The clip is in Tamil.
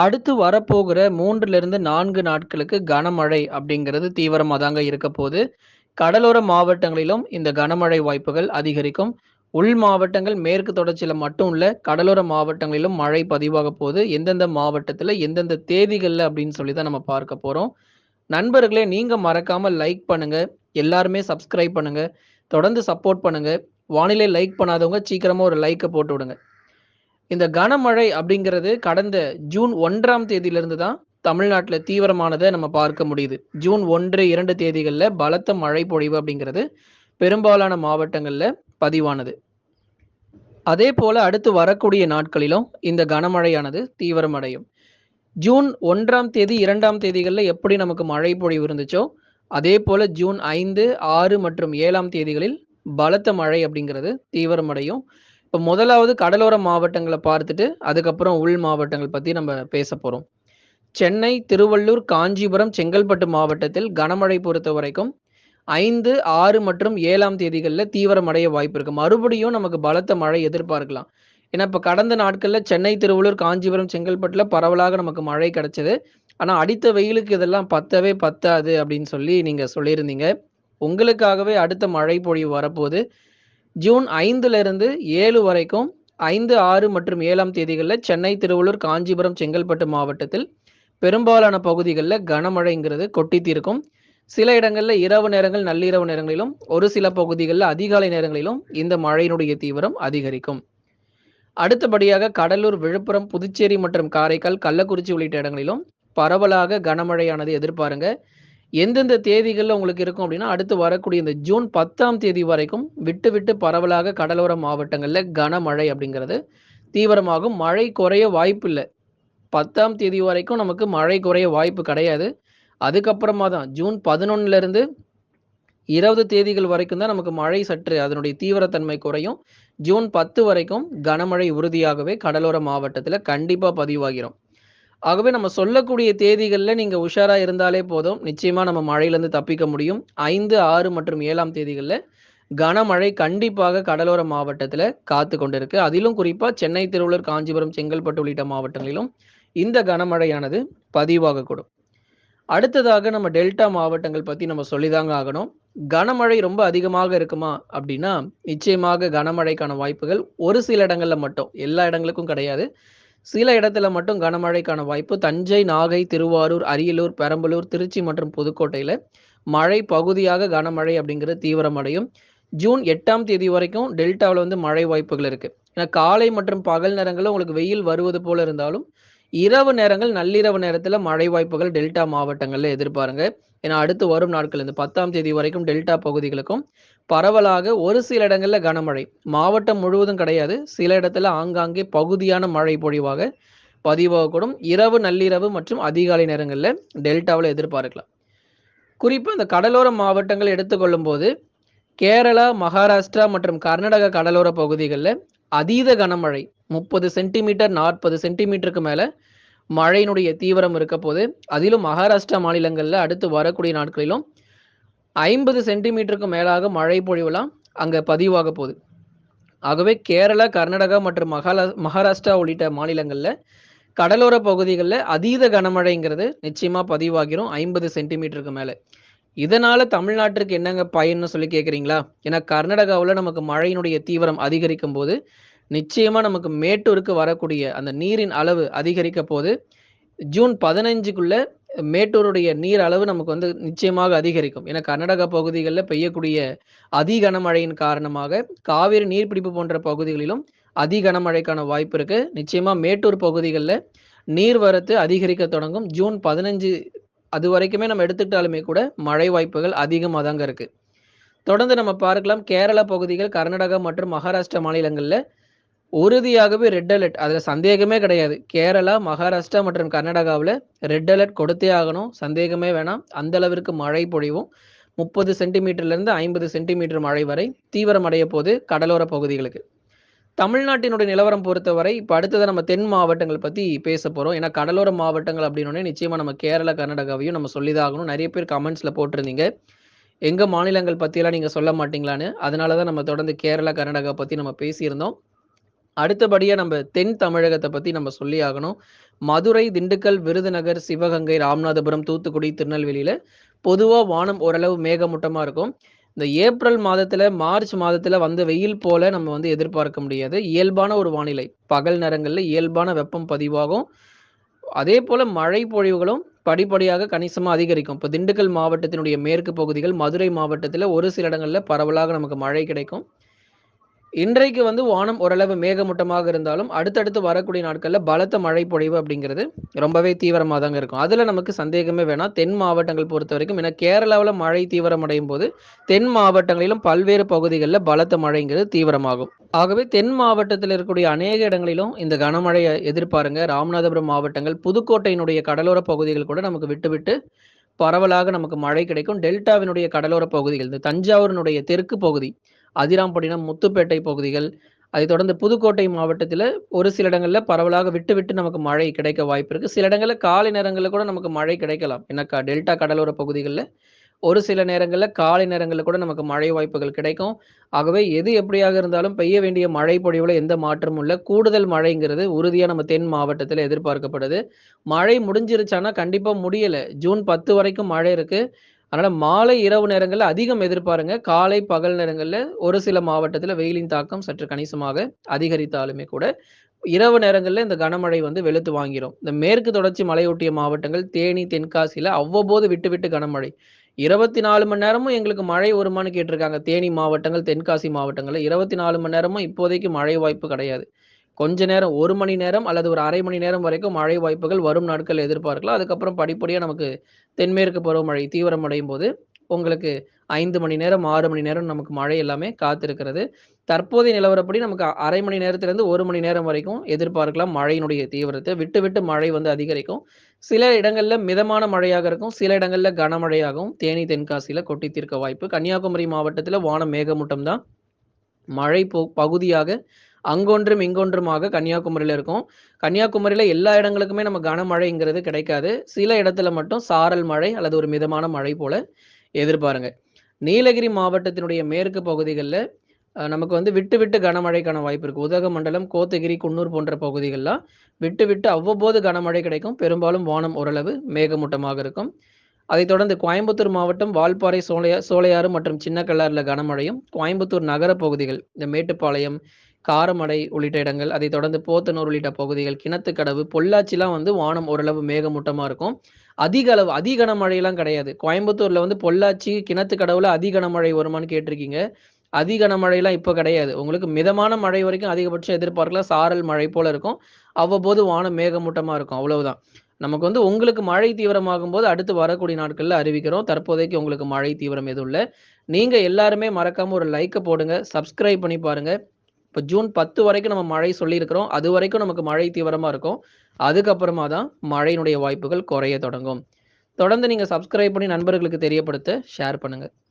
அடுத்து வரப்போகிற 3லிருந்து 4 நாட்களுக்கு கனமழை அப்படிங்கிறது தீவிரமாக தாங்க இருக்க போது. கடலோர மாவட்டங்களிலும் இந்த கனமழை வாய்ப்புகள் அதிகரிக்கும். உள் மாவட்டங்கள் மேற்கு தொடர்ச்சியில் மட்டும் இல்லை கடலோர மாவட்டங்களிலும் மழை பதிவாக போது. எந்தெந்த மாவட்டத்தில் எந்தெந்த தேதிகளில் அப்படின்னு சொல்லி தான் நம்ம பார்க்க போகிறோம் நண்பர்களே நீங்கள் மறக்காமல் லைக் பண்ணுங்கள் எல்லாருமே சப்ஸ்கிரைப் பண்ணுங்கள் தொடர்ந்து சப்போர்ட் பண்ணுங்கள் வானிலை லைக் பண்ணாதவங்க சீக்கிரமாக ஒரு லைக்கை போட்டு விடுங்க. இந்த கனமழை அப்படிங்கிறது கடந்த ஜூன் ஒன்றாம் தேதியிலிருந்து தான் தமிழ்நாட்டில் தீவிரமானதை நம்ம பார்க்க முடியுது. ஜூன் ஒன்று இரண்டு தேதிகளில் பலத்த மழை பொழிவு அப்படிங்கிறது பெரும்பாலான மாவட்டங்களில் பதிவானது. அதே போல அடுத்து வரக்கூடிய நாட்களிலும் இந்த கனமழையானது தீவிரமடையும். ஜூன் ஒன்றாம் தேதி, இரண்டாம் தேதிகளில் எப்படி நமக்கு மழை பொழிவு இருந்துச்சோ, அதேபோல ஜூன் 5, 6 மற்றும் ஏழாம் தேதிகளில் பலத்த மழை அப்படிங்கிறது தீவிரமடையும். இப்ப முதலாவது கடலோர மாவட்டங்களை பார்த்துட்டு, அதுக்கப்புறம் உள் மாவட்டங்கள் பத்தி நம்ம பேசப் போறோம். சென்னை, திருவள்ளூர், காஞ்சிபுரம், செங்கல்பட்டு மாவட்டத்தில் கனமழை பொறுத்த வரைக்கும் ஐந்து ஆறு மற்றும் ஏழாம் தேதிகளில் தீவிரமடைய வாய்ப்பு இருக்கு. மறுபடியும் நமக்கு பலத்த மழை எதிர்பார்க்கலாம். ஏன்னா, இப்ப கடந்த நாட்கள்ல சென்னை, திருவள்ளூர், காஞ்சிபுரம், செங்கல்பட்டுல பரவலாக நமக்கு மழை கிடைச்சது. ஆனா, அடித்த வெயிலுக்கு இதெல்லாம் பத்தவே பத்தாது அப்படின்னு சொல்லி நீங்க சொல்லியிருந்தீங்க. உங்களுக்காகவே அடுத்த மழை பொழிவு வரப்போது. ஜூன் 5லிருந்து 7 வரைக்கும் 5, 6 மற்றும் ஏழாம் தேதிகளில் சென்னை, திருவள்ளூர், காஞ்சிபுரம், செங்கல்பட்டு மாவட்டத்தில் பெரும்பாலான பகுதிகளில் கனமழைங்கிறது கொட்டி தீர்க்கும். சில இடங்களில் இரவு நேரங்கள், நள்ளிரவு நேரங்களிலும், ஒரு சில பகுதிகளில் அதிகாலை நேரங்களிலும் இந்த மழையினுடைய தீவிரம் அதிகரிக்கும். அடுத்தபடியாக கடலூர், விழுப்புரம், புதுச்சேரி மற்றும் காரைக்கால், கள்ளக்குறிச்சி உள்ளிட்ட இடங்களிலும் பரவலாக கனமழையானது எதிர்பாருங்க. எந்தெந்த தேதிகளில் உங்களுக்கு இருக்கும் அப்படின்னா, அடுத்து வரக்கூடிய இந்த ஜூன் 10ஆம் தேதி வரைக்கும் விட்டு விட்டு பரவலாக கடலோர மாவட்டங்களில் கனமழை அப்படிங்கிறது தீவிரமாகும். மழை குறைய வாய்ப்பு இல்லை பத்தாம் தேதி வரைக்கும் நமக்கு மழை குறைய வாய்ப்பு கிடையாது. அதுக்கப்புறமா தான் ஜூன் 11லிருந்து 20 தேதிகள் வரைக்கும் தான் நமக்கு மழை சற்று அதனுடைய தீவிரத்தன்மை குறையும். ஜூன் 10 வரைக்கும் கனமழை உறுதியாகவே கடலோர மாவட்டத்தில் கண்டிப்பாக பதிவாகிறோம் ஆகவே நம்ம சொல்லக்கூடிய தேதிகளில் நீங்க உஷாரா இருந்தாலே போதும். நிச்சயமா நம்ம மழையிலேருந்து தப்பிக்க முடியும். 5, 6 மற்றும் ஏழாம் தேதிகளில் கனமழை கண்டிப்பாக கடலோர மாவட்டத்தில் காத்து கொண்டிருக்கு. அதிலும் குறிப்பாக சென்னை, திருவள்ளூர், காஞ்சிபுரம், செங்கல்பட்டு உள்ளிட்ட மாவட்டங்களிலும் இந்த கனமழையானது பதிவாகக்கூடும். அடுத்ததாக நம்ம டெல்டா மாவட்டங்கள் பற்றி நம்ம சொல்லிதாங்க ஆகணும். கனமழை ரொம்ப அதிகமாக இருக்குமா அப்படின்னா, நிச்சயமாக கனமழைக்கான வாய்ப்புகள் ஒரு சில இடங்களில் மட்டும், எல்லா இடங்களுக்கும் கிடையாது. சில இடத்துல மட்டும் கனமழைக்கான வாய்ப்பு தஞ்சை, நாகை, திருவாரூர், அரியலூர், பெரம்பலூர், திருச்சி மற்றும் புதுக்கோட்டையில மழை பகுதியாக கனமழை அப்படிங்கிறது தீவிரமடையும். ஜூன் எட்டாம் தேதி வரைக்கும் டெல்டாவில் வந்து மழை வாய்ப்புகள் இருக்கு. ஏன்னா காலை மற்றும் பகல் நேரங்களில் உங்களுக்கு வெயில் வருவது போல இருந்தாலும், இரவு நேரங்கள், நள்ளிரவு நேரத்தில் மழை வாய்ப்புகள் டெல்டா மாவட்டங்களில் எதிர்பாருங்க. ஏன்னா அடுத்து வரும் நாட்கள் இந்த 10ஆம் தேதி வரைக்கும் டெல்டா பகுதிகளுக்கும் பரவலாக ஒரு சில இடங்களில் கனமழை. மாவட்டம் முழுவதும் கிடையாது. சில இடத்துல ஆங்காங்கே பகுதியான மழை பொழிவாக பதிவாகக்கூடும். இரவு, நள்ளிரவு மற்றும் அதிகாலை நேரங்களில் டெல்டாவில் எதிர்பார்க்கலாம். குறிப்பாக இந்த கடலோர மாவட்டங்கள் எடுத்துக்கொள்ளும்போது, கேரளா, மகாராஷ்டிரா மற்றும் கர்நாடக கடலோர பகுதிகளில் அதீத கனமழை 30 சென்டிமீட்டர், 40 சென்டிமீட்டருக்கு மேலே மழையினுடைய தீவிரம் இருக்க போது. அதிலும் மகாராஷ்டிரா மாநிலங்களில் அடுத்து வரக்கூடிய நாட்களிலும் 50 சென்டிமீட்டருக்கு மேலாக மழை பொழிவுலாம் அங்கே பதிவாக போகுது ஆகவே கேரளா, கர்நாடகா மற்றும் மகாலா மகாராஷ்டிரா உள்ளிட்ட மாநிலங்களில் கடலோர பகுதிகளில் அதீத கனமழைங்கிறது நிச்சயமாக பதிவாகிரும் 50 சென்டிமீட்டருக்கு மேலே இதனால தமிழ்நாட்டிற்கு என்னங்க பயன்னு சொல்லி கேட்குறீங்களா ஏன்னா கர்நாடகாவில் நமக்கு மழையினுடைய தீவிரம் அதிகரிக்கும் போது நிச்சயமா நமக்கு மேட்டூருக்கு வரக்கூடிய அந்த நீரின் அளவு அதிகரிக்க போது. ஜூன் 15க்குள்ள மேட்டூருடைய நீர் அளவு நமக்கு வந்து நிச்சயமாக அதிகரிக்கும். ஏன்னா கர்நாடகா பகுதிகளில் பெய்யக்கூடிய அதி கனமழையின் காரணமாக காவிரி நீர்பிடிப்பு போன்ற பகுதிகளிலும் அதி கனமழைக்கான வாய்ப்பு இருக்கு. நிச்சயமா மேட்டூர் பகுதிகளில் நீர்வரத்து அதிகரிக்க தொடங்கும். ஜூன் பதினஞ்சு அது வரைக்குமே நம்ம எடுத்துக்கிட்டாலுமே கூட மழை வாய்ப்புகள் அதிகமாக தாங்க இருக்கு. தொடர்ந்து நம்ம பார்க்கலாம் கேரளா பகுதிகள், கர்நாடகா மற்றும் மகாராஷ்டிரா மாநிலங்களில் உறுதியாகவே ரெட் அலர்ட். அதில் சந்தேகமே கிடையாது. கேரளா, மகாராஷ்டிரா மற்றும் கர்நாடகாவில் ரெட் அலர்ட் கொடுத்தே ஆகணும். சந்தேகமே வேணாம். அந்த அளவிற்கு மழை பொழிவும் 30 சென்டிமீட்டர்லேருந்து 50 சென்டிமீட்டர் மழை வரை தீவிரமடைய போது கடலோர பகுதிகளுக்கு. தமிழ்நாட்டினுடைய நிலவரம் பொறுத்தவரை, இப்போ அடுத்ததை நம்ம தென் மாவட்டங்கள் பற்றி பேசப் போகிறோம் ஏன்னா கடலோர மாவட்டங்கள் அப்படின்னோடனே நிச்சயமாக நம்ம கேரளா, கர்நாடகாவையும் நம்ம சொல்லி தான் ஆகணும். நிறைய பேர் கமெண்ட்ஸில் போட்டிருந்தீங்க. எங்கள் மாநிலங்கள் பற்றியெல்லாம் நீங்கள் சொல்ல மாட்டீங்களான்னு. அதனால தான் நம்ம தொடர்ந்து கேரளா, கர்நாடகா பற்றி நம்ம பேசியிருந்தோம். அடுத்தபடியாக நம்ம தென் தமிழகத்தை பற்றி நம்ம சொல்லி ஆகணும். மதுரை, திண்டுக்கல், விருதுநகர், சிவகங்கை, ராமநாதபுரம், தூத்துக்குடி, திருநெல்வேலியில் பொதுவாக வானம் ஓரளவு மேகமூட்டமாக இருக்கும். இந்த ஏப்ரல் மாதத்தில் மார்ச் மாதத்தில் வந்த வெயில் போல நம்ம வந்து எதிர்பார்க்க முடியாது. இயல்பான ஒரு வானிலை. பகல் நேரங்களில் இயல்பான வெப்பம் பதிவாகும். அதேபோல மழை பொழிவுகளும் படிப்படியாக கணிசமாக அதிகரிக்கும். இப்போ திண்டுக்கல் மாவட்டத்தினுடைய மேற்கு பகுதிகள், மதுரை மாவட்டத்தில் ஒரு சில இடங்களில் பரவலாக நமக்கு மழை கிடைக்கும். இன்றைக்கு வந்து வானம் ஓரளவு மேகமூட்டமாக இருந்தாலும், அடுத்தடுத்து வரக்கூடிய நாட்களில் பலத்த மழை பொழிவு அப்படிங்கிறது ரொம்பவே தீவிரமாக தாங்க இருக்கும். அதில் நமக்கு சந்தேகமே வேணாம். தென் மாவட்டங்கள் பொறுத்த வரைக்கும் ஏன்னா கேரளாவில் மழை தீவிரமடையும்போது, தென் மாவட்டங்களிலும் பல்வேறு பகுதிகளில் பலத்த மழைங்கிறது தீவிரமாகும். ஆகவே தென் மாவட்டத்தில் இருக்கக்கூடிய அநேக இடங்களிலும் இந்த கனமழையை எதிர்பாருங்க. ராமநாதபுரம் மாவட்டங்கள், புதுக்கோட்டையினுடைய கடலோர பகுதிகள் கூட நமக்கு விட்டு விட்டு பரவலாக நமக்கு மழை கிடைக்கும். டெல்டாவினுடைய கடலோர பகுதிகள், இந்த தஞ்சாவூரினுடைய தெற்கு பகுதி, அதிராம்பட்டினம், முத்துப்பேட்டை பகுதிகள், அதைத் தொடர்ந்து புதுக்கோட்டை மாவட்டத்தில் ஒரு சில இடங்களில் பரவலாக விட்டு விட்டு நமக்கு மழை கிடைக்க வாய்ப்பு இருக்குது சில இடங்களில் காலை நேரங்களில் கூட நமக்கு மழை கிடைக்கலாம். ஏன்னா டெல்டா கடலோர பகுதிகளில் ஒரு சில நேரங்களில் காலை நேரங்களில் கூட நமக்கு மழை வாய்ப்புகள் கிடைக்கும். ஆகவே எது எப்படியாக இருந்தாலும் பெய்ய வேண்டிய மழை பொழிவில் எந்த மாற்றமும் இல்லை கூடுதல் மழைங்கிறது உறுதியாக நம்ம தென் மாவட்டத்தில் எதிர்பார்க்கப்படுது. மழை முடிஞ்சிருச்சான்னா கண்டிப்பாக முடியலை ஜூன் 10 வரைக்கும் மழை இருக்குது அதனால மாலை, இரவு நேரங்களில் அதிகம் எதிர்பாருங்க. காலை, பகல் நேரங்களில் ஒரு சில மாவட்டத்தில் வெயிலின் தாக்கம் சற்று கணிசமாக அதிகரித்தாலுமே கூட, இரவு நேரங்களில் இந்த கனமழை வந்து வெளுத்து வாங்கிடும் இந்த மேற்கு தொடர்ச்சி மலையொட்டிய மாவட்டங்கள், தேனி, தென்காசியில் அவ்வப்போது விட்டு விட்டு கனமழை. 24 மணி நேரமும் எங்களுக்கு மழை வருமான்னு கேட்டிருக்காங்க. தேனி மாவட்டங்கள், தென்காசி மாவட்டங்களில் இருபத்தி நாலு மணி நேரமும் இப்போதைக்கு மழை வாய்ப்பு கிடையாது. கொஞ்ச நேரம் ஒரு மணி நேரம் அல்லது ஒரு அரை மணி நேரம் வரைக்கும் மழை வாய்ப்புகள் வரும் நாட்கள் எதிர்பார்க்கலாம். அதுக்கப்புறம் படிப்படியாக நமக்கு தென்மேற்கு பருவமழை தீவிரமடையும்போது, உங்களுக்கு ஐந்து மணி நேரம், ஆறு மணி நேரம் நமக்கு மழை எல்லாமே காத்திருக்கிறது. தற்போதைய நிலவரப்படி நமக்கு அரை மணி நேரத்திலிருந்து ஒரு மணி நேரம் வரைக்கும் எதிர்பார்க்கலாம் மழையினுடைய தீவிரத்தை விட்டு விட்டு மழை வந்து அதிகரிக்கும். சில இடங்களில் மிதமான மழையாக இருக்கும். சில இடங்களில் கனமழையாகவும் தேனி, தென்காசியில் கொட்டி தீர்க்க வாய்ப்பு. கன்னியாகுமரி மாவட்டத்தில் வானம் மேகமூட்டம் தான். மழை பகுதியாக அங்கொன்றும், இங்கொன்றுமாக கன்னியாகுமரியில் இருக்கும். கன்னியாகுமரியில் எல்லா இடங்களுக்குமே நம்ம கனமழைங்கிறது கிடைக்காது. சில இடத்துல மட்டும் சாரல் மழை அல்லது ஒரு மிதமான மழை போல எதிர்பாருங்க. நீலகிரி மாவட்டத்தினுடைய மேற்கு பகுதிகளில் நமக்கு வந்து விட்டு விட்டு கனமழைக்கான வாய்ப்பு இருக்கு. உதகமண்டலம், கோத்தகிரி, குன்னூர் போன்ற பகுதிகள்லாம் விட்டு விட்டு அவ்வப்போது கனமழை கிடைக்கும். பெரும்பாலும் வானம் ஓரளவு மேகமூட்டமாக இருக்கும். அதைத் தொடர்ந்து கோயம்புத்தூர் மாவட்டம் வால்பாறை, சோலையா சோலையாறு மற்றும் சின்னக்கல்லாறுல கனமழையும், கோயம்புத்தூர் நகர பகுதிகள், இந்த மேட்டுப்பாளையம், காரமடை உள்ளிட்ட இடங்கள், அதைத் தொடர்ந்து போத்தனூர் உள்ளிட்ட பகுதிகள், கிணத்துக்கடவு, பொள்ளாச்சிலாம் வந்து வானம் ஓரளவு மேகமூட்டமாக இருக்கும். அதிக அளவு அதி கனமழைலாம் கிடையாது. கோயம்புத்தூர்ல வந்து பொள்ளாச்சி, கிணத்துக்கடவுல அதி கனமழை வருமான்னு கேட்டிருக்கீங்க. அதி மழையெல்லாம் இப்போ கிடையாது. உங்களுக்கு மிதமான மழை வரைக்கும் அதிகபட்சம் எதிர்பார்க்கலாம். சாரல் மழை போல இருக்கும். அவ்வப்போது வானம் மேகமூட்டமாக இருக்கும். அவ்வளவுதான். நமக்கு வந்து உங்களுக்கு மழை தீவிரமாகும்போது அடுத்து வரக்கூடிய நாட்களில் அறிவிக்கிறோம். தற்போதைக்கு உங்களுக்கு மழை தீவிரம் எதுவும் இல்லை நீங்கள் எல்லாருமே மறக்காமல் ஒரு லைக்கை போடுங்க. சப்ஸ்கிரைப் பண்ணி பாருங்கள் இப்போ ஜூன் 10 வரைக்கும் நம்ம மழை சொல்லியிருக்கிறோம். அதுவரைக்கும் நமக்கு மழை தீவிரமாக இருக்கும். அதுக்கப்புறமா தான் மழையினுடைய வாய்ப்புகள் குறைய தொடங்கும். தொடர்ந்து நீங்கள் சப்ஸ்கிரைப் பண்ணி நண்பர்களுக்கு தெரியப்படுத்த ஷேர் பண்ணுங்கள்